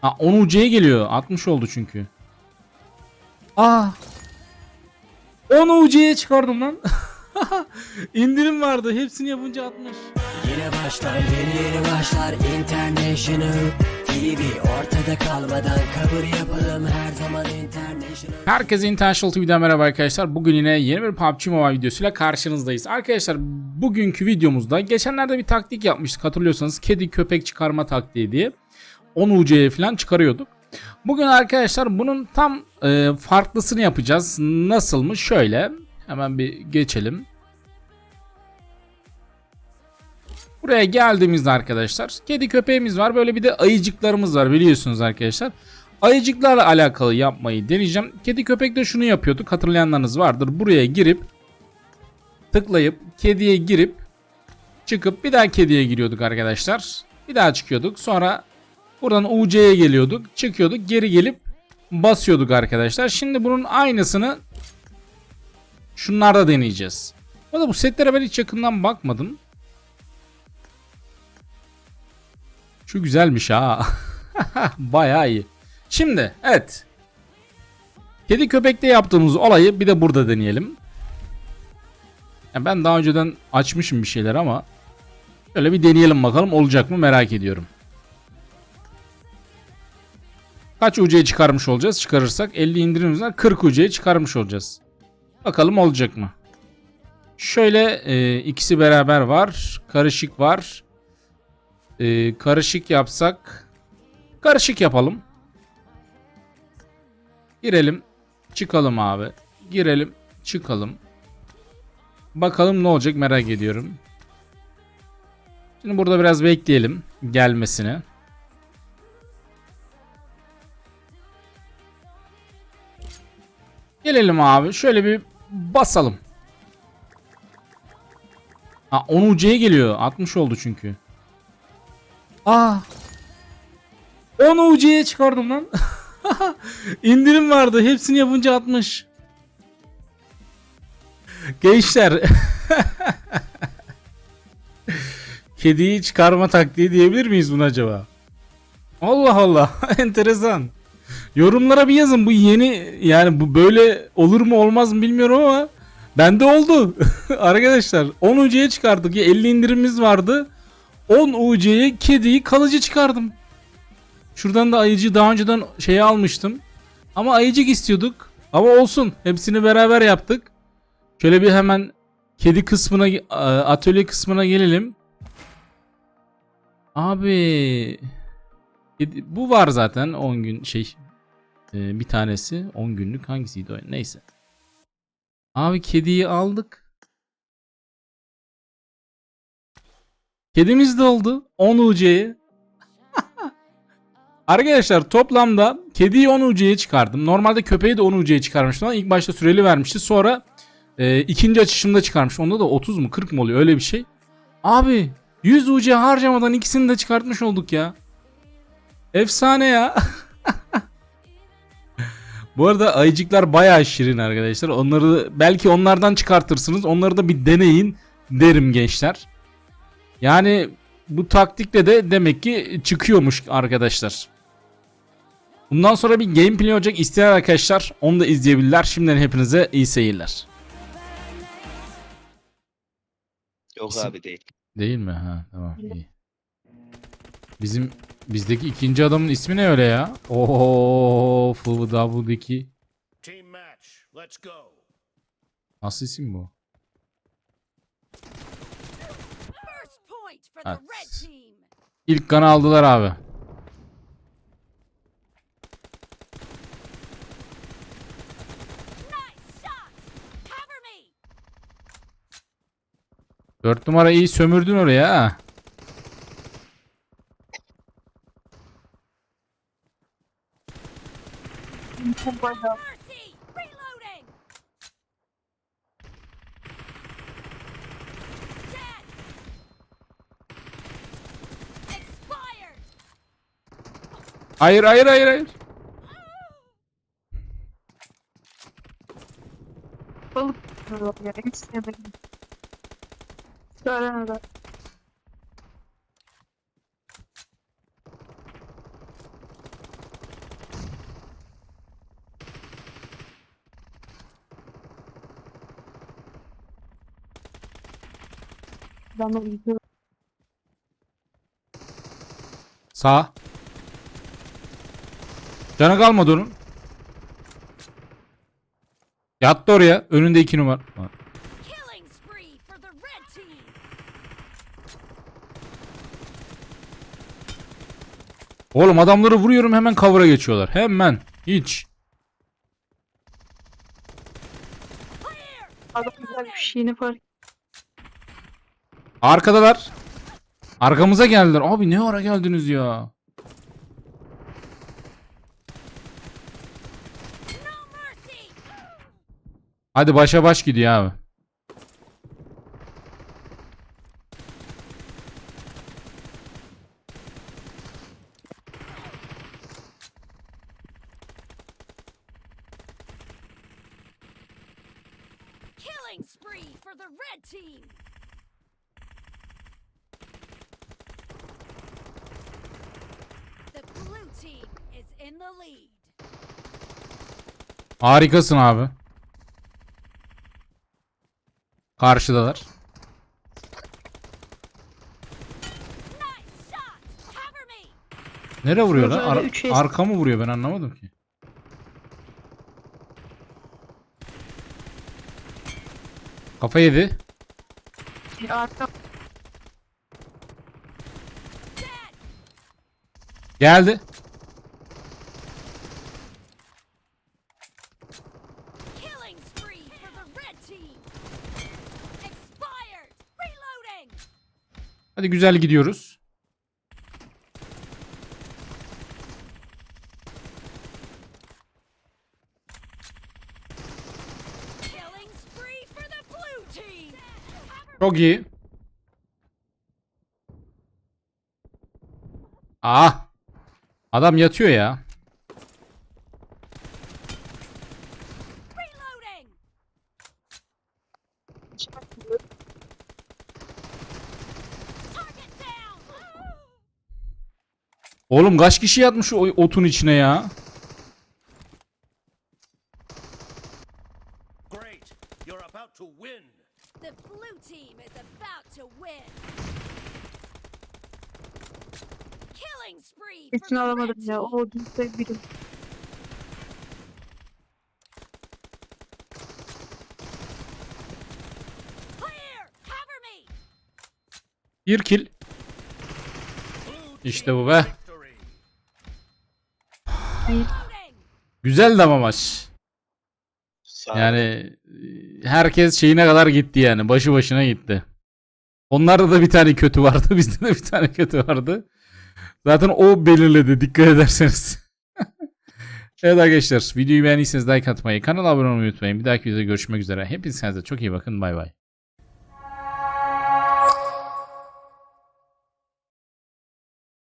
Ha 10 UC'ye geliyor. 60 oldu çünkü. Aa. 10 UC'ye çıkardım lan. İndirim vardı. Hepsini yapınca 60. Yine başlar yeni yeni başlar International TV ortada kalmadan kabul yapalım her zaman International Herkese International TV'den merhaba arkadaşlar. Bugün yine yeni bir PUBG Mobile videosuyla karşınızdayız. Arkadaşlar bugünkü videomuzda geçenlerde bir taktik yapmıştık hatırlıyorsanız. Kedi köpek çıkarma taktiği diye. 10 UC'ye falan çıkarıyorduk. Bugün arkadaşlar bunun tam e, farklısını yapacağız. Nasılmış? Şöyle. Hemen bir geçelim. Buraya geldiğimizde arkadaşlar kedi köpeğimiz var. Böyle bir de ayıcıklarımız var biliyorsunuz arkadaşlar. Ayıcıklarla alakalı yapmayı deneyeceğim. Kedi köpekte şunu yapıyorduk. Hatırlayanlarınız vardır. Buraya girip tıklayıp kediye girip çıkıp bir daha kediye giriyorduk arkadaşlar. Bir daha çıkıyorduk. Sonra buradan UC'ye geliyorduk. Çıkıyorduk. Geri gelip basıyorduk arkadaşlar. Şimdi bunun aynısını şunlarda deneyeceğiz. Bu bu setlere ben hiç yakından bakmadım. Şu güzelmiş ha. Bayağı iyi. Şimdi evet. Kedi köpekte yaptığımız olayı bir de burada deneyelim. Ya ben daha önceden açmışım bir şeyler ama şöyle bir deneyelim bakalım olacak mı merak ediyorum. Kaç UC'ye çıkarmış olacağız? Çıkarırsak 50 indirimimizden 40 UC'ye çıkarmış olacağız. Bakalım olacak mı? Şöyle e, ikisi beraber var. Karışık var. E, karışık yapsak karışık yapalım. Girelim. Çıkalım abi. Girelim. Çıkalım. Bakalım ne olacak merak ediyorum. Şimdi burada biraz bekleyelim gelmesini. Gelelim abi. Şöyle bir basalım. Ha 10 UC'ye geliyor. 60 oldu çünkü. Aa. 10 UC'ye çıkardım lan. İndirim vardı. Hepsini yapınca 60. Gençler. Kediyi çıkarma taktiği diyebilir miyiz buna acaba? Allah Allah. Enteresan. Yorumlara bir yazın. Bu yeni yani bu böyle olur mu olmaz mı bilmiyorum ama bende oldu. Arkadaşlar 10 UC'ye çıkardık ya 50 indirimimiz vardı. 10 UC'ye kediyi kalıcı çıkardım. Şuradan da ayıcı daha önceden şeye almıştım. Ama ayıcık istiyorduk. Ama olsun. Hepsini beraber yaptık. Şöyle bir hemen kedi kısmına atölye kısmına gelelim. Abi bu var zaten 10 gün şey e, bir tanesi 10 günlük hangisiydi o neyse. Abi kediyi aldık. Kedimiz de oldu 10 UC'ye. Arkadaşlar toplamda kediyi 10 UC'ye çıkardım. Normalde köpeği de 10 UC'ye çıkarmıştım ama ilk başta süreli vermişti. Sonra e, ikinci açışımda çıkarmış. Onda da 30 mu 40 mı oluyor öyle bir şey. Abi 100 UC harcamadan ikisini de çıkartmış olduk ya. Efsane ya. Bu arada ayıcıklar bayağı şirin arkadaşlar. Onları belki onlardan çıkartırsınız. Onları da bir deneyin derim gençler. Yani bu taktikle de demek ki çıkıyormuş arkadaşlar. Bundan sonra bir gameplay olacak isteyen arkadaşlar onu da izleyebilirler. Şimdiden hepinize iyi seyirler. Yok İsim- abi değil. Değil mi? Ha tamam iyi. Bizim bizdeki ikinci adamın ismi ne öyle ya? Let's go. nasıl isim bu? Evet. İlk kanı aldılar abi. Nice shot. Cover me. Dört numara iyi sömürdün oraya ha. Mercy. Reloading. Dead. Expired. Hayır hayır hayır hayır. Balık tutuyorlar ya. Hepsine de Söyleme de. Adamlar gidiyor. Sağ. Canı kalmadı onun. Yattı oraya. Önünde iki numara. Oğlum adamları vuruyorum hemen cover'a geçiyorlar. Hemen. Hiç. Adam güzel bir şeyini fark Arkadalar. Arkamıza geldiler. Abi ne ara geldiniz ya? Hadi başa baş gidiyor abi. Killing spree for the red team. The blue team is in the lead. Harikasın abi. Karşıdalar. Nice shot. Cover me. Nereye vuruyor lan? Böyle Ar- arka mı vuruyor ben anlamadım ki. Kafa yedi. arka. Geldi. Killing spree for the red team. Expired. Reloading. Hadi güzel gidiyoruz. Çok iyi. Ah. Adam yatıyor ya. Oğlum kaç kişi yatmış o otun içine ya? Great. You're about to win. The blue team is about to win. Killing spree for kesin the red alamadım ya. O düzde birim. Bir kill. İşte bu be. Reloading. Güzeldi ama maç. Yani e, herkes şeyine kadar gitti yani. Başı başına gitti. Onlarda da bir tane kötü vardı. Bizde de bir tane kötü vardı. Zaten o belirledi dikkat ederseniz. evet arkadaşlar videoyu beğendiyseniz like atmayı, kanala abone olmayı unutmayın. Bir dahaki videoda görüşmek üzere. Hepinize çok iyi bakın. Bay bay.